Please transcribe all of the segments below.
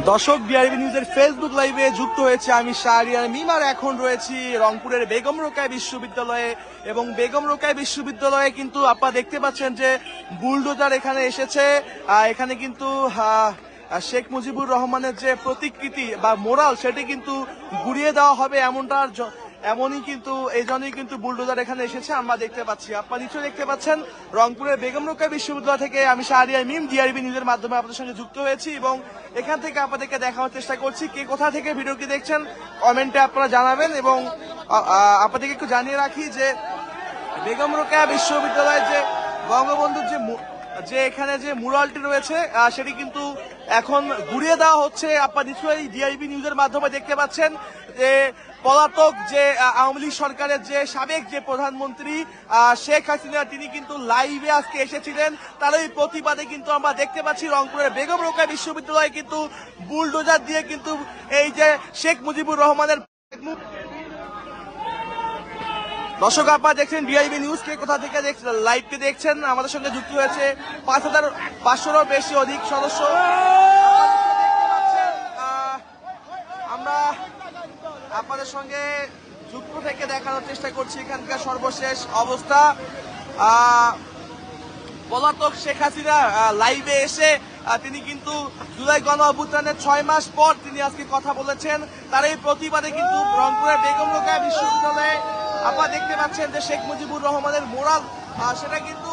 দর্শক বিআরবি নিউজের ফেসবুক লাইভে যুক্ত হয়েছে আমি শাহরিয়ার মিমার এখন রয়েছি রংপুরের বেগম রোকায় বিশ্ববিদ্যালয়ে। এবং বেগম রোকায় বিশ্ববিদ্যালয়ে কিন্তু আপনারা দেখতে পাচ্ছেন যে বুলডোজার এখানে এসেছে। এখানে কিন্তু শেখ মুজিবুর রহমানের যে প্রতিকৃতি বা মোরাল, সেটি কিন্তু গুড়িয়ে দেওয়া হবে এমনটার জ- এমনই কিন্তু, এই জন্যই কিন্তু বুলডোজার এখানে এসেছে। আমরা দেখতে পাচ্ছি, আপনারা নিশ্চয়ই দেখতে পাচ্ছেন, রংপুরের বেগম রোকা বিশ্ববিদ্যালয় থেকে আমি শাহরিয়ার মিম ডিআরবি নিউজের মাধ্যমে আপনাদের সঙ্গে যুক্ত হয়েছি এবং এখান থেকে আপনাদেরকে দেখানোর চেষ্টা করছি কে কোথা থেকে ভিডিওটি দেখছেন কমেন্টে আপনারা জানাবেন এবং আপনাদেরকে একটু জানিয়ে রাখি যে বেগম রোকেয়া বিশ্ববিদ্যালয়ের যে বঙ্গবন্ধুর যে যে এখানে যে মুরালটি রয়েছে সেটি কিন্তু এখন ঘুরিয়ে দেওয়া হচ্ছে। আপনার নিশ্চয়ই ডিআইবি নিউজের মাধ্যমে দেখতে পাচ্ছেন। যে পলাতক যে আওয়ামী লীগ সরকারের যে সাবেক যে প্রধানমন্ত্রী শেখ হাসিনা, তিনি কিন্তু লাইভে আজকে এসেছিলেন। তার ওই প্রতিবাদে কিন্তু আমরা দেখতে পাচ্ছি রংপুরের বেগম রোকা বিশ্ববিদ্যালয়ে কিন্তু বুলডোজার দিয়ে কিন্তু এই যে শেখ মুজিবুর রহমানের দর্শক আপনারা দেখছেন ডিআইবি নিউজ কে কোথা থেকে দেখছেন লাইভকে দেখছেন? আমাদের সঙ্গে যুক্ত হয়েছে পাঁচ হাজার পাঁচশোরও বেশি অধিক সদস্য আপনারা দেখতে পাচ্ছেন, আহ, আমরা আপনাদের সঙ্গে যুক্ত থেকে দেখানোর চেষ্টা করছি এখানকার সর্বশেষ অবস্থা। পলাতক শেখ হাসিনা লাইভে এসে তিনি কিন্তু জুলাই গণ অভ্যুত্থানের ছয় মাস পর তিনি আজকে কথা বলেছেন। তার এই প্রতিবাদে কিন্তু রংপুরের বেগম রোকেয়া বিশ্ববিদ্যালয়ে আপনারা দেখতে পাচ্ছেন যে শেখ মুজিবুর রহমানের মোরাল সেটা কিন্তু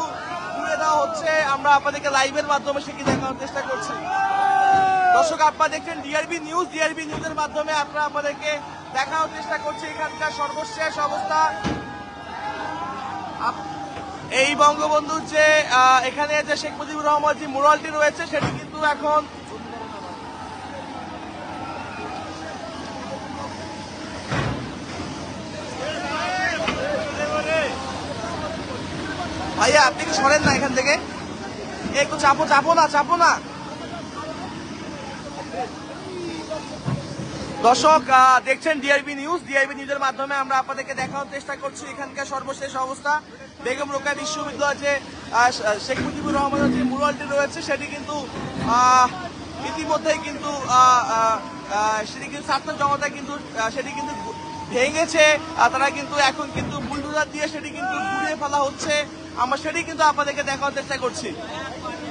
ঘুরে দেওয়া হচ্ছে। আমরা আপনাদেরকে লাইভের মাধ্যমে সেটি দেখানোর চেষ্টা করছি। দর্শক, আপনারা দেখছেন ডিআরবি নিউজ ডিআরবি নিউজের মাধ্যমে আপনারা আমাদেরকে দেখানোর চেষ্টা করছি এখানকার সর্বশেষ অবস্থা। এই বঙ্গবন্ধুর যে এখানে যে শেখ মুজিবুর রহমান যে মোরালটি রয়েছে, সেটি কিন্তু এখন ভাইয়া, আপনি কি সরেন না এখান থেকে? একটু চাপো চাপো না চাপো না। দর্শক দেখছেন ডিআইবি নিউজ ডিআইবি নিউজের মাধ্যমে আমরা আপনাদেরকে দেখানোর চেষ্টা করছি এখানকার সর্বশেষ অবস্থা। বেগম রোকা বিশ্ববিদ্যালয় যে শেখ মুজিবুর রহমানের যে মুরালটি রয়েছে, সেটি কিন্তু ইতিমধ্যেই কিন্তু সেটি কিন্তু ছাত্র জনতা কিন্তু সেটি কিন্তু ভেঙেছে। তারা কিন্তু এখন কিন্তু বুলডোজার দিয়ে সেটি কিন্তু ঘুরিয়ে ফেলা হচ্ছে। আমরা সেটি কিন্তু আপনাদেরকে দেখানোর চেষ্টা করছি।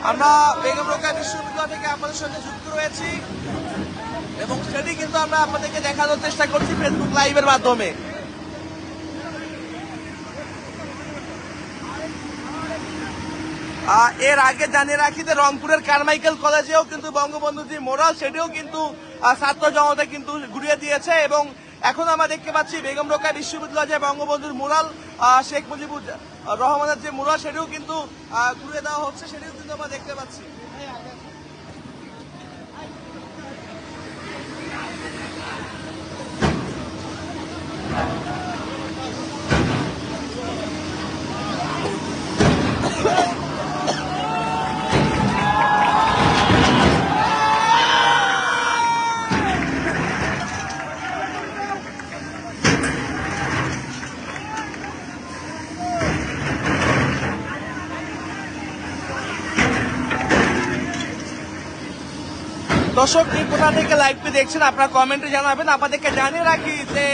আমরা বেগম রোকা বিশ্ববিদ্যালয় থেকে আপনাদের সঙ্গে যুক্ত রয়েছি। এবং সেটি কিন্তু আমরা আপনাদেরকে দেখানোর চেষ্টা করছি ফেসবুক লাইভের মাধ্যমে। এর আগে জানিয়ে রাখি যে রংপুরের কারমাইকেল কলেজেও কিন্তু বঙ্গবন্ধু যে মোরাল, সেটিও কিন্তু ছাত্র জনতা কিন্তু ঘুরিয়ে দিয়েছে এবং এখন আমরা দেখতে পাচ্ছি বেগম রোকা বিশ্ববিদ্যালয়ে যে বঙ্গবন্ধুর মোরাল শেখ মুজিবুর রহমানের যে মোরাল, সেটিও কিন্তু ঘুরিয়ে দেওয়া হচ্ছে, সেটিও কিন্তু আমরা দেখতে পাচ্ছি। দর্শক, এই কোথা থেকে লাইভটি দেখছেন, আপনারা কমেন্টে জানাবেন। আপনাদেরকে জানিয়ে রাখি যে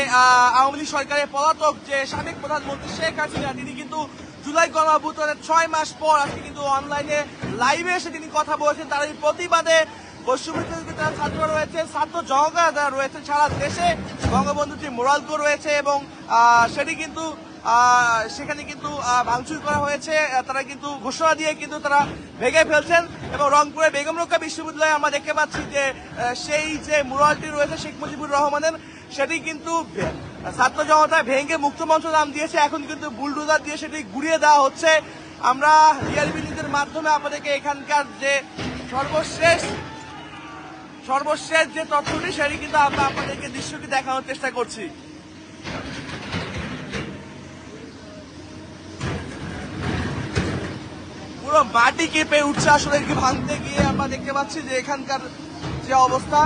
আওয়ামী লীগ সরকারের পলাতক যে সাবেক প্রধানমন্ত্রী শেখ হাসিনা, তিনি কিন্তু জুলাই গণঅভ্যুত্থানের ছয় মাস পর আজকে কিন্তু অনলাইনে লাইভে এসে তিনি কথা বলেছেন। তার এই প্রতিবাদে পশ্চিমবঙ্গের যারা ছাত্র রয়েছে, ছাত্র জনতা যারা রয়েছে, সারা দেশে বঙ্গবন্ধুর যে মোরালকো রয়েছে এবং সেটি কিন্তু সেখানে কিন্তু ভাঙচুর করা হয়েছে। তারা কিন্তু ঘোষণা দিয়ে কিন্তু তারা ভেঙে ফেলছেন। এবং রংপুরের বেগম রক্ষা বিশ্ববিদ্যালয়ে আমরা দেখতে পাচ্ছি যে সেই যে মুরালটি রয়েছে শেখ মুজিবুর রহমানের, সেটি কিন্তু ছাত্র জনতা ভেঙে মুক্ত মঞ্চ নাম দিয়েছে। এখন কিন্তু বুলডোজার দিয়ে সেটি ঘুরিয়ে দেওয়া হচ্ছে। আমরা রিয়ালমি নিউজের মাধ্যমে আপনাদেরকে এখানকার যে সর্বশেষ সর্বশেষ যে তথ্যটি, সেটি কিন্তু আমরা আপনাদেরকে দৃশ্যটি দেখানোর চেষ্টা করছি। পুরো মাটি কেঁপে উঠছে আসলে কি ভাঙতে গিয়ে আমরা দেখতে পাচ্ছি যে এখানকার যে অবস্থা।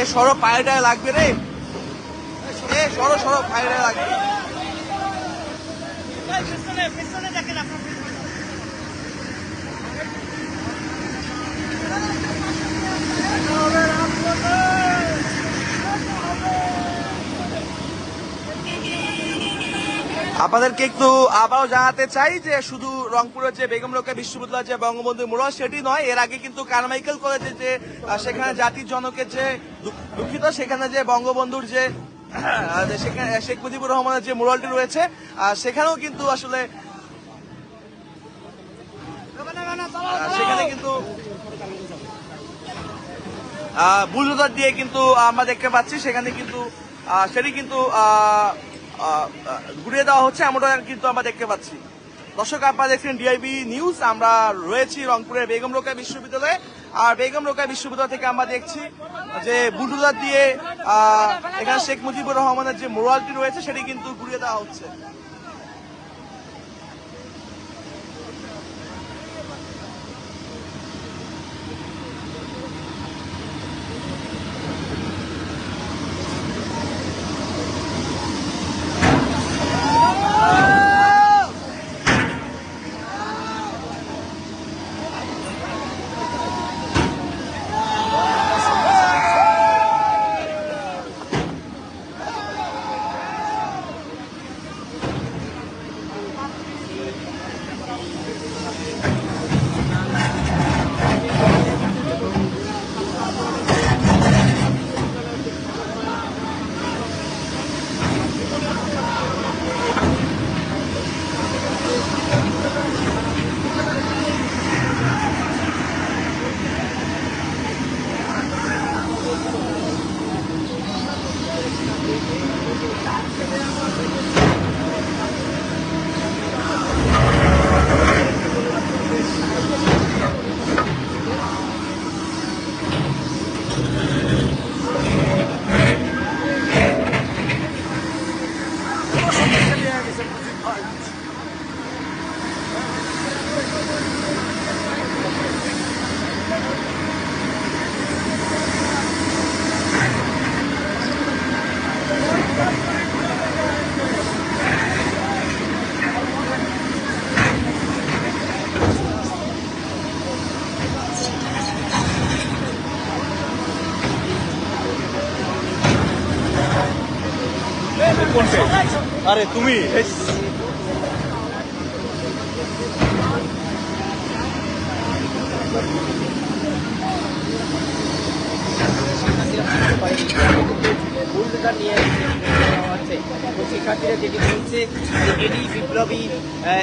এ সরো পায়েটায় লাগবে রে। এ সরো সরো পায়েটায় লাগবে। দেখেন আপনাদেরকে একটু আবারও জানাতে চাই যে শুধু রংপুরের যে বেগম রোকেয়া বিশ্ববিদ্যালয় যে বঙ্গবন্ধু মুরাল সেটি নয়, এর আগে কিন্তু কারমাইকেল কলেজে যে সেখানে জাতির জনকের যে দুঃখিত, সেখানে যে বঙ্গবন্ধুর যে সেখানে শেখ মুজিবুর রহমানের যে মুরালটি রয়েছে সেখানেও কিন্তু আসলে সেখানে কিন্তু বুলডোজার দিয়ে কিন্তু আমরা দেখতে পাচ্ছি, সেখানে কিন্তু সেটি কিন্তু ঘুরিয়ে দেওয়া হচ্ছে এমনটা কিন্তু আমরা দেখতে পাচ্ছি। দর্শক, আপনারা দেখছেন ডিআইবি নিউজ আমরা রয়েছি রংপুরের বেগম রোকা বিশ্ববিদ্যালয়ে। আর বেগম রোকা বিশ্ববিদ্যালয় থেকে আমরা দেখছি যে বুলডোজার দিয়ে এখানে শেখ মুজিবুর রহমানের যে মোরালটি রয়েছে, সেটি কিন্তু ঘুরিয়ে দেওয়া হচ্ছে। Thank you. আরে তুমি? ভুলটা নিয়ে হচ্ছে শিক্ষার্থীরা যেটি বলছে যে এটি বিপ্লবী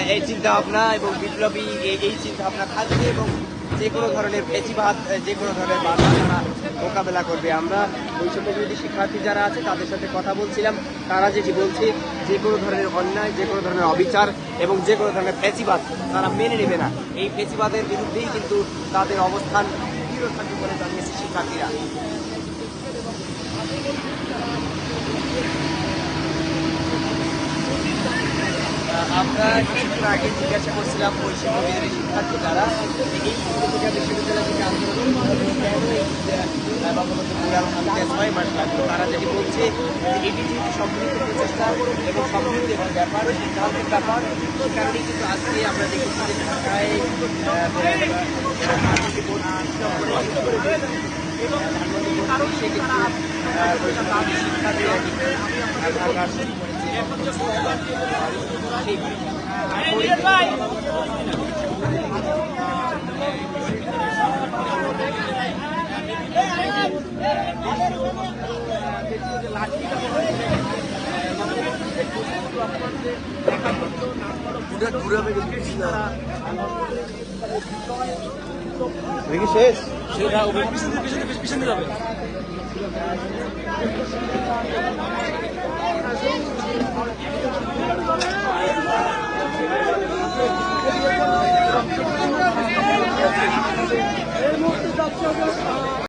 এই চিন্তা ভাবনা এবং বিপ্লবী এই- এই চিন্তা ভাবনা থাকবে এবং যে কোনো ধরনের বেশিরভাগ যে কোনো ধরনের বাধা তারা মোকাবেলা করবে। আমরা বৈষম্য বিরোধী শিক্ষার্থী যারা আছে, তাদের সাথে কথা বলছিলাম। তারা যেটি বলছে, যে কোনো ধরনের অন্যায়, যে কোনো ধরনের অবিচার এবং যে কোনো ধরনের ফেঁচিবাদ তারা মেনে নেবে না। এই ফেঁচিবাদের বিরুদ্ধেই কিন্তু তাদের অবস্থান দৃঢ় থাকবে বলে জানিয়েছে শিক্ষার্থীরা। আমরা কিছুক্ষণ আগে জিজ্ঞাসা করছিলাম বৈষম্য শিক্ষার্থী যারা, এই থেকে আন্দোলন কেন এই বঙ্গবন্ধু তারা যেটি বলছে এটি যেহেতু সম্মিলিত প্রচেষ্টা এবং সম্মিলিত এবং ব্যাপার, সিদ্ধান্তের ব্যাপার সে কিন্তু আজকে আমরা দেখেছি সে কিন্তু শিক্ষার্থীরা কিন্তু ঢাকার শেষ? পিছনে পিছনে পিছনে যাবে। এই মুহূর্তে যাচ্ছে